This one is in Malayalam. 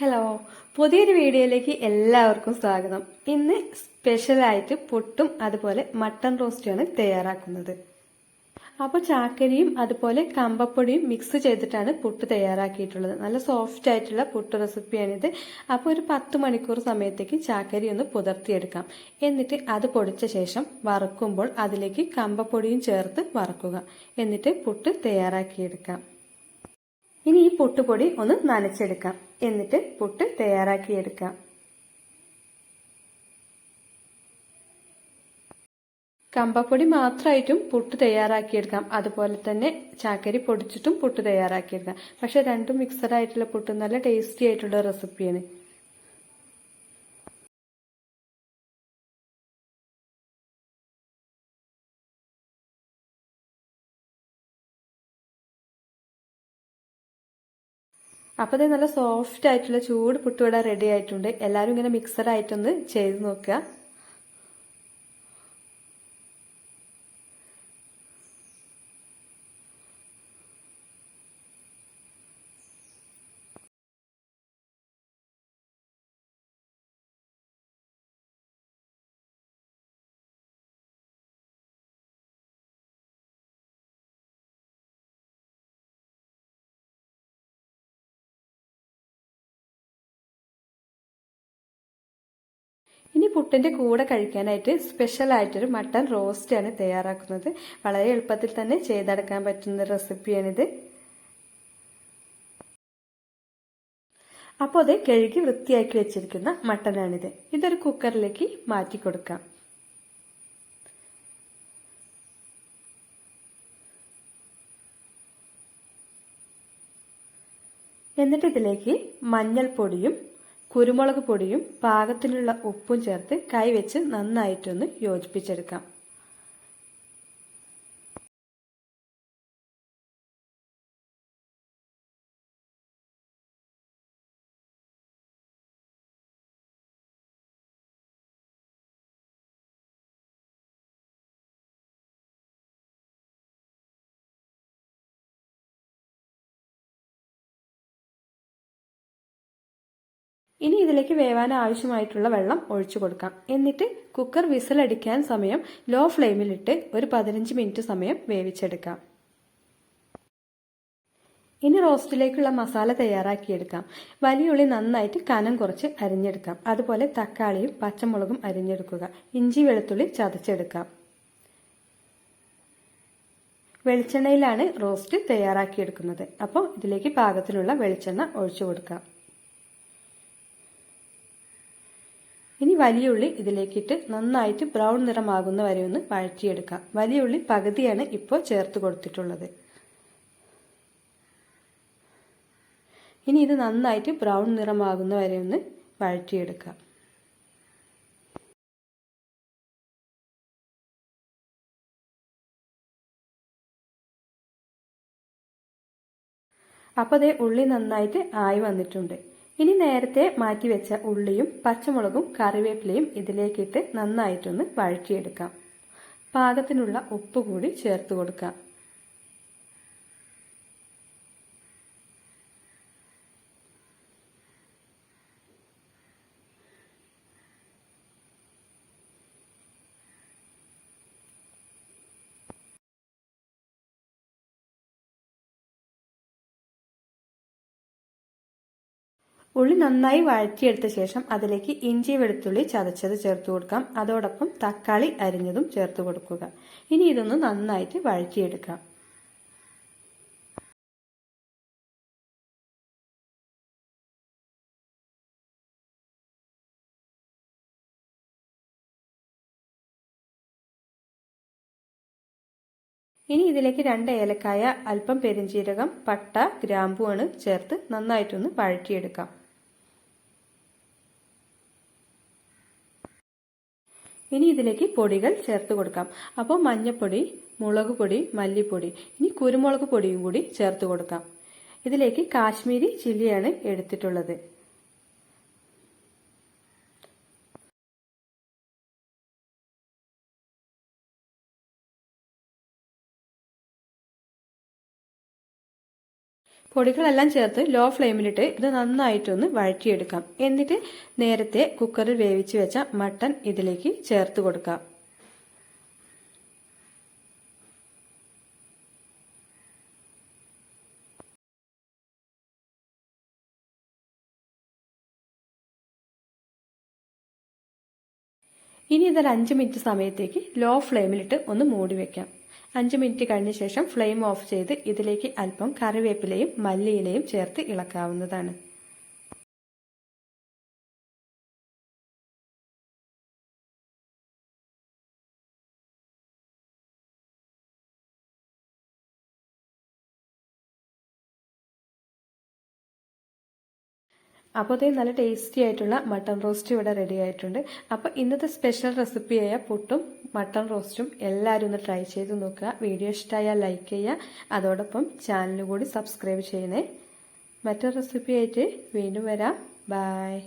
ഹലോ പുതിയൊരു വീഡിയോയിലേക്ക് എല്ലാവർക്കും സ്വാഗതം. ഇന്ന് സ്പെഷ്യലായിട്ട് പുട്ടും അതുപോലെ മട്ടൺ റോസ്റ്റുമാണ് തയ്യാറാക്കുന്നത്. അപ്പോൾ ചാക്കരിയും അതുപോലെ കമ്പപ്പൊടിയും മിക്സ് ചെയ്തിട്ടാണ് പുട്ട് തയ്യാറാക്കിയിട്ടുള്ളത്. നല്ല സോഫ്റ്റ് ആയിട്ടുള്ള പുട്ട് റെസിപ്പിയാണിത്. അപ്പോൾ ഒരു പത്ത് മണിക്കൂർ സമയത്തേക്ക് ചാക്കരി ഒന്ന് പുതർത്തിയെടുക്കാം. എന്നിട്ട് അത് പൊടിച്ച ശേഷം വറുക്കുമ്പോൾ അതിലേക്ക് കമ്പപ്പൊടിയും ചേർത്ത് വറുക്കുക. എന്നിട്ട് പുട്ട് തയ്യാറാക്കിയെടുക്കാം. ഇനി ഈ പുട്ടുപൊടി ഒന്ന് നനച്ചെടുക്കാം. എന്നിട്ട് പുട്ട് തയ്യാറാക്കിയെടുക്കാം കമ്പപ്പൊടി മാത്രമായിട്ടും പുട്ട് തയ്യാറാക്കിയെടുക്കാം അതുപോലെ തന്നെ ചാക്കരി പൊടിച്ചിട്ടും പുട്ട് തയ്യാറാക്കിയെടുക്കാം പക്ഷെ രണ്ടും മിക്സഡ് ആയിട്ടുള്ള പുട്ട് നല്ല ടേസ്റ്റി ആയിട്ടുള്ള റെസിപ്പിയാണ് അപ്പോൾ നല്ല സോഫ്റ്റ് ആയിട്ടുള്ള ചൂട് പുട്ടുവട റെഡി ആയിട്ടുണ്ട്. എല്ലാവരും ഇങ്ങനെ മിക്സഡ് ആയിട്ടൊന്ന് ചെയ്ത് നോക്കുക. ഇനി പുട്ടിന്റെ കൂടെ കഴിക്കാനായിട്ട് സ്പെഷ്യൽ ആയിട്ടൊരു മട്ടൺ റോസ്റ്റ് ആണ് തയ്യാറാക്കുന്നത്. വളരെ എളുപ്പത്തിൽ തന്നെ ചെയ്തെടുക്കാൻ പറ്റുന്ന റെസിപ്പിയാണിത് അപ്പോൾ അത് കഴുകി വൃത്തിയാക്കി വെച്ചിരിക്കുന്ന മട്ടനാണിത്. ഇതൊരു കുക്കറിലേക്ക് മാറ്റി കൊടുക്കാം. എന്നിട്ട് ഇതിലേക്ക് മഞ്ഞൾപ്പൊടിയും കുരുമുളക് പൊടിയും പാകത്തിനുള്ള ഉപ്പും ചേർത്ത് കൈവച്ച് നന്നായിട്ടൊന്ന് യോജിപ്പിച്ചെടുക്കാം. ഇനി ഇതിലേക്ക് വേവാൻ ആവശ്യമായിട്ടുള്ള വെള്ളം ഒഴിച്ചു കൊടുക്കാം. എന്നിട്ട് കുക്കർ വിസിലടിക്കാൻ സമയം ലോ ഫ്ലെയിമിലിട്ട് ഒരു പതിനഞ്ച് മിനിറ്റ് സമയം വേവിച്ചെടുക്കാം. ഇനി റോസ്റ്റിലേക്കുള്ള മസാല തയ്യാറാക്കിയെടുക്കാം. വലിയ ഉള്ളി നന്നായിട്ട് കനം കുറച്ച് അരിഞ്ഞെടുക്കാം. അതുപോലെ തക്കാളിയും പച്ചമുളകും അരിഞ്ഞെടുക്കുക. ഇഞ്ചി വെളുത്തുള്ളി ചതച്ചെടുക്കാം. വെളിച്ചെണ്ണയിലാണ് റോസ്റ്റ് തയ്യാറാക്കിയെടുക്കുന്നത്. അപ്പോൾ ഇതിലേക്ക് പാകത്തിനുള്ള വെളിച്ചെണ്ണ ഒഴിച്ചു കൊടുക്കാം ഇനി വലിയ ഉള്ളി ഇതിലേക്കിട്ട് നന്നായിട്ട് ബ്രൗൺ നിറമാകുന്ന വരെ ഒന്ന് വഴറ്റിയെടുക്കാം. വലിയ ഉള്ളി പകുതിയാണ് ഇപ്പോൾ ചേർത്ത് കൊടുത്തിട്ടുള്ളത്. ഇനി ഇത് നന്നായിട്ട് ബ്രൗൺ നിറമാകുന്ന വരെ ഒന്ന് വഴറ്റിയെടുക്കാം. അപ്പോൾ അതേ ഉള്ളി നന്നായിട്ട് ആയി വന്നിട്ടുണ്ട്. ഇനി നേരത്തെ മാറ്റി വെച്ച ഉള്ളിയും പച്ചമുളകും കറിവേപ്പിലയും ഇതിലേക്കിട്ട് നന്നായിട്ടൊന്ന് വഴറ്റിയെടുക്കാം. പാകത്തിനുള്ള ഉപ്പ് കൂടി ചേർത്ത് കൊടുക്കാം. ഉള്ളി നന്നായി വഴറ്റിയെടുത്ത ശേഷം അതിലേക്ക് ഇഞ്ചി വെളുത്തുള്ളി ചതച്ചത് ചേർത്ത് കൊടുക്കാം. അതോടൊപ്പം തക്കാളി അരിഞ്ഞതും ചേർത്ത് കൊടുക്കുക. ഇനി ഇതൊന്ന് നന്നായിട്ട് വഴറ്റിയെടുക്കാം. ഇനി ഇതിലേക്ക് രണ്ട് ഏലക്കായ അല്പം പെരിഞ്ചീരകം പട്ട ഗ്രാമ്പുവാണ് ചേർത്ത് നന്നായിട്ടൊന്ന് വഴറ്റിയെടുക്കാം. ഇനി ഇതിലേക്ക് പൊടികൾ ചേർത്ത് കൊടുക്കാം. അപ്പോൾ മഞ്ഞൾപ്പൊടി മുളക് പൊടി മല്ലിപ്പൊടി ഇനി കുരുമുളക് പൊടിയും കൂടി ചേർത്ത് കൊടുക്കാം. ഇതിലേക്ക് കാശ്മീരി ചില്ലിയാണ് എടുത്തിട്ടുള്ളത്. പൊടികളെല്ലാം ചേർത്ത് ലോ ഫ്ലെയിമിലിട്ട് ഇത് നന്നായിട്ടൊന്ന് വഴറ്റിയെടുക്കാം. എന്നിട്ട് നേരത്തെ കുക്കറിൽ വേവിച്ച് വെച്ച മട്ടൺ ഇതിലേക്ക് ചേർത്ത് കൊടുക്കാം. ഇനി ഇതൊരു അഞ്ച് മിനിറ്റ് സമയത്തേക്ക് ലോ ഫ്ലെയിമിലിട്ട് ഒന്ന് മൂടി വെക്കാം. അഞ്ച് മിനിറ്റ് കഴിഞ്ഞ ശേഷം ഫ്ലെയിം ഓഫ് ചെയ്ത് ഇതിലേക്ക് അല്പം കറിവേപ്പിലയും മല്ലിയിലയും ചേർത്ത് ഇളക്കാവുന്നതാണ്. അപ്പോൾ അതേ നല്ല ടേസ്റ്റി ആയിട്ടുള്ള മട്ടൺ റോസ്റ്റ് ഇവിടെ റെഡി ആയിട്ടുണ്ട്. അപ്പോൾ ഇന്നത്തെ സ്പെഷ്യൽ റെസിപ്പിയായ പുട്ടും മട്ടൺ റോസ്റ്റും എല്ലാവരും ഒന്ന് ട്രൈ ചെയ്ത് നോക്കുക. വീഡിയോ ഇഷ്ടമായാൽ ലൈക്ക് ചെയ്യുക. അതോടൊപ്പം ചാനൽ കൂടി സബ്സ്ക്രൈബ് ചെയ്യണേ മറ്റൊരു റെസിപ്പി ആയിട്ട് വീണ്ടും വരാം. ബായ്